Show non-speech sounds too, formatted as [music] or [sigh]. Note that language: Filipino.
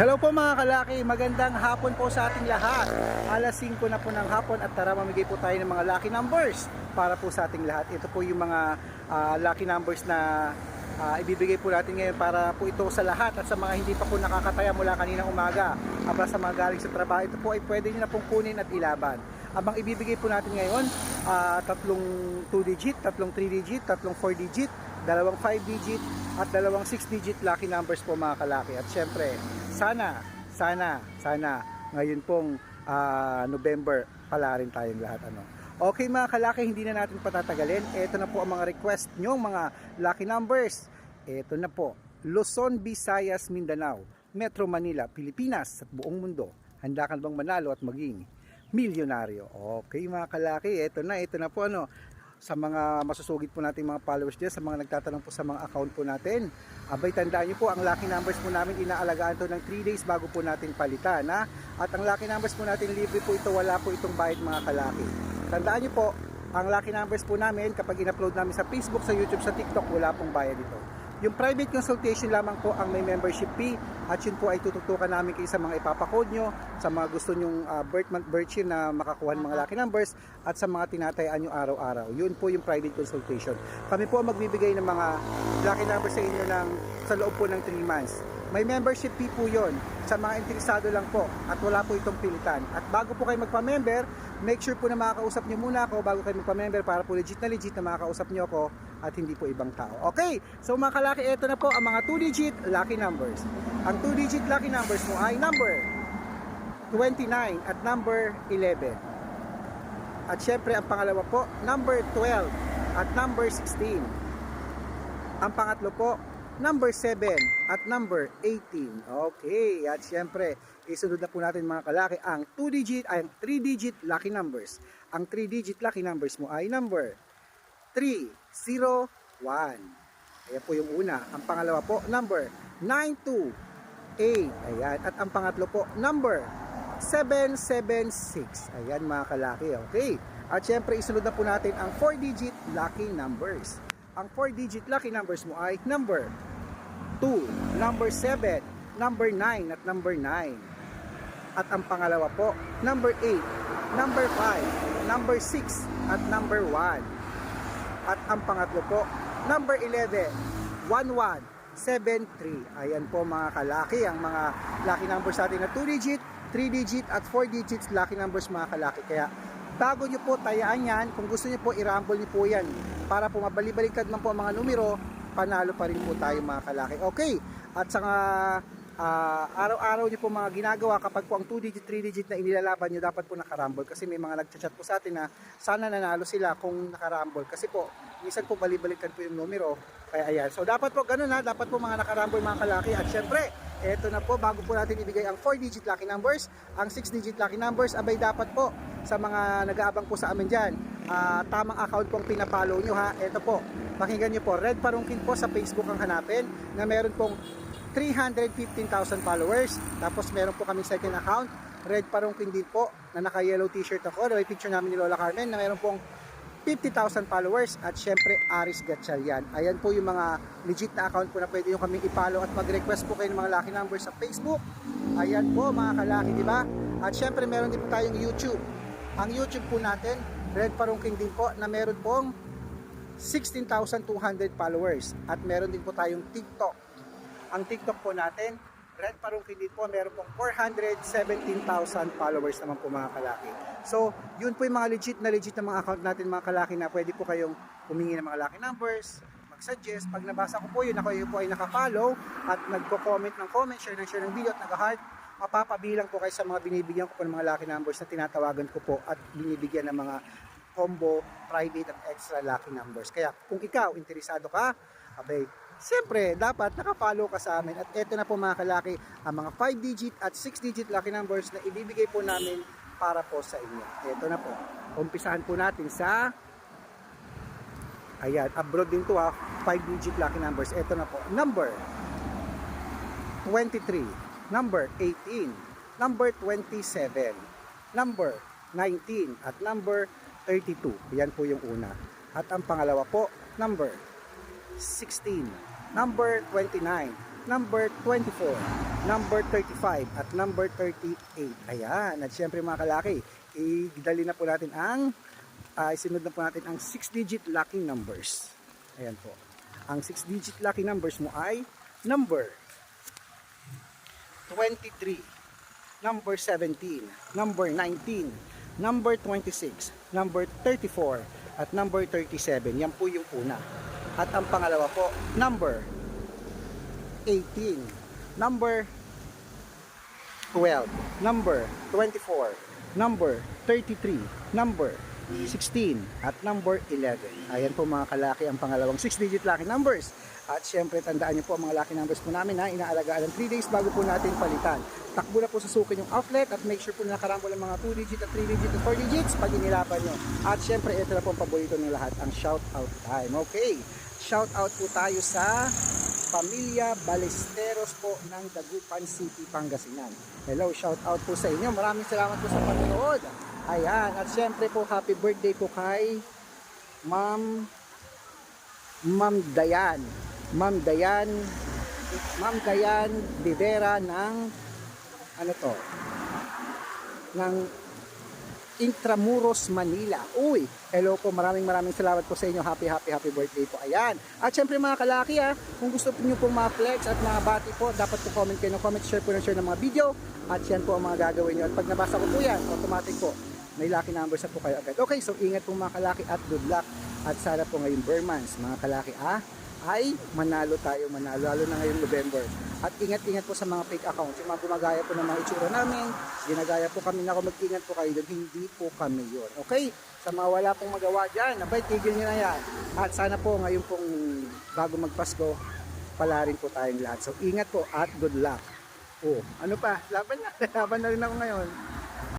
Hello po mga kalaki, magandang hapon po sa ating lahat. Alas 5 na po ng hapon at tara mamigay po tayo ng mga lucky numbers para po sa ating lahat. Ito po yung mga ah, lucky numbers na ah, ibibigay po natin ngayon para po ito sa lahat at sa mga hindi pa po nakakataya mula kaninang umaga. Aba sa mga galing sa trabaho, ito po ay pwede nyo na pong kunin at ilaban. Abang ibibigay po natin ngayon, ah, tatlong 2 digit, tatlong 3 digit, tatlong 4 digit, dalawang 5 digit at dalawang 6 digit lucky numbers po mga kalaki. At syempre, sana, sana, sana ngayon pong ah, November pala rin tayong lahat ano. Okay mga kalaki, hindi na natin patatagalin. Ito na po ang mga request nyo, mga lucky numbers. Ito na po. Luzon, Visayas, Mindanao, Metro Manila, Pilipinas at buong mundo. Handa ka bang manalo at maging milyonaryo? Okay mga kalaki, ito na, ito na po ano sa mga masusugid po nating mga followers dyan, sa mga nagtatanong po sa mga account po natin. Abay, tandaan nyo po, ang lucky numbers po namin, inaalagaan to ng 3 days bago po natin palitan. Ha? At ang lucky numbers po natin, libre po ito, wala po itong bayad mga kalaki. Tandaan nyo po, ang lucky numbers po namin, kapag in-upload namin sa Facebook, sa YouTube, sa TikTok, wala pong bayad ito. Yung private consultation lamang po ang may membership fee at yun po ay tututukan namin kayo sa mga ipapakode nyo, sa mga gusto nyong uh, birth month, birth year na makakuha ng mga lucky numbers at sa mga tinatayaan nyo araw-araw. Yun po yung private consultation. Kami po ang magbibigay ng mga lucky numbers sa inyo ng, sa loob po ng 3 months. May membership fee po yon sa mga interesado lang po at wala po itong pilitan. At bago po kayo magpa-member, make sure po na makakausap nyo muna ako bago kayo magpa-member para po legit na legit na makakausap nyo ako at hindi po ibang tao. Okay, so mga kalaki, ito na po ang mga 2-digit lucky numbers. Ang 2-digit lucky numbers mo ay number 29 at number 11. At syempre ang pangalawa po, number 12 at number 16. Ang pangatlo po, number 7 at number 18. Okay, at syempre, isunod na po natin mga kalaki ang 2 digit, ay 3 digit lucky numbers. Ang 3 digit lucky numbers mo ay number 3, 0, 1. Ayan po yung una. Ang pangalawa po, number 9, 2, 8. Ayan. At ang pangatlo po, number 776. Ayan mga kalaki. Okay. At syempre, isunod na po natin ang 4 digit lucky numbers. Ang 4 digit lucky numbers mo ay number 2, number 7, number 9 at number 9. At ang pangalawa po, number 8, number 5, number 6 at number 1. At ang pangatlo po, number 11, 1173. Ayan po mga kalaki, ang mga lucky numbers sa atin na 2 digit, 3 digit at 4 digits lucky numbers mga kalaki. Kaya bago nyo po tayaan yan, kung gusto nyo po, i-rumble nyo po yan. Para po mabalibalikad man po ang mga numero, panalo pa rin po tayo mga kalaki. Okay, at sa ah, araw-araw nyo po mga ginagawa kapag po ang 2 digit, 3 digit na inilalaban nyo, dapat po nakarambol. Kasi may mga nagchat-chat po sa atin na sana nanalo sila kung nakarambol. Kasi po, minsan po balibalikan po yung numero. Kaya ayan. So dapat po ganun ha, dapat po mga nakarambol mga kalaki. At syempre, eto na po, bago po natin ibigay ang 4 digit lucky numbers, ang 6 digit lucky numbers, abay dapat po sa mga nag-aabang po sa amin dyan, ah, tamang account pong pinapollow nyo ha. Eto po, pakinggan nyo po, Red Parungkin po sa Facebook ang hanapin na meron pong 315,000 followers. Tapos meron po kami second account, Red Parungkin din po, na naka-yellow t-shirt ako. May picture namin ni Lola Carmen na meron pong 50,000 followers at syempre Aris Gatchalian. Ayan po yung mga legit na account po na pwede yung kaming i-follow at mag-request po kayo ng mga lucky numbers sa Facebook. Ayan po mga kalaki, di ba? At syempre meron din po tayong YouTube. Ang YouTube po natin, Red Parungking din po, na meron pong 16,200 followers. At meron din po tayong TikTok. Ang TikTok po natin, Red Parungkin din po, meron pong 417,000 followers naman po mga kalaki. So, yun po yung mga legit na legit na mga account natin mga kalaki na pwede po kayong humingi ng mga lucky numbers, mag-suggest. Pag nabasa ko po yun, ako yun po ay nakafollow at nagko-comment ng comment, share ng share ng video at nag-heart, mapapabilang po kayo sa mga binibigyan ko po ng mga lucky numbers na tinatawagan ko po at binibigyan ng mga combo, private at extra lucky numbers. Kaya kung ikaw, interesado ka, abay, siyempre, dapat nakafollow ka sa amin. At eto na po mga kalaki, ang mga 5 digit at 6 digit lucky numbers na ibibigay po namin para po sa inyo. Eto na po. Umpisahan po natin sa Ayan, abroad din to ha. 5 digit lucky numbers. Eto na po. Number 23, number 18, number 27, number 19, at number 32. Yan po yung una. At ang pangalawa po, number 16, number 29, number 24, number 35, at number 38. Ayan. At syempre mga kalaki, idali na po natin ang, uh, isunod na po natin ang 6-digit lucky numbers. Ayan po. Ang 6-digit lucky numbers mo ay number 23, number 17, number 19, number 26, number 34, at number 37. Yan po yung una. At ang pangalawa po, number 18, number 12, number 24, number 33, number 16, at number 11. Ayan po mga kalaki ang pangalawang 6-digit lucky numbers. At syempre, tandaan niyo po ang mga lucky numbers po namin na inaalagaan ng 3 days bago po natin palitan. Takbo na po sa sukin yung outlet at make sure po na nakarambol ang mga 2 digit at 3 digit at 4 digits pag inilapan nyo. At syempre, ito na po ang paborito ng lahat, ang shout out time. Okay, shout out po tayo sa Pamilya Balesteros po ng Dagupan City, Pangasinan. Hello, shout out po sa inyo. Maraming salamat po sa panonood. Ayan, at syempre po happy birthday po kay Ma'am Ma'am Dayan. Ma'am Dayan Ma'am Dayan Rivera ng ano to? ng Intramuros, Manila. Uy, hello po, maraming maraming salamat po sa inyo. Happy, happy, happy birthday po. Ayan. At syempre mga kalaki ha, kung gusto po mga flex at mga bati po, dapat po comment kayo ng comment, share po ng share ng mga video. At yan po ang mga gagawin nyo. At pag nabasa ko po yan, automatic po, may lucky numbers na po kayo agad. Okay, so ingat po mga kalaki at good luck. At sana po ngayong Burmans, mga kalaki ah, ay manalo tayo, manalo, lalo na ngayong November. At ingat-ingat po sa mga fake accounts, yung mga gumagaya po ng mga itsura namin, ginagaya po kami na kung mag-ingat po kayo hindi po kami yun. Okay? Sa mga wala pong magawa dyan, abay, tigil nyo na yan. At sana po ngayon pong bago magpasko, pala rin po tayong lahat. So ingat po at good luck. Oh, ano pa? Laban na. [laughs] Laban na rin ako ngayon.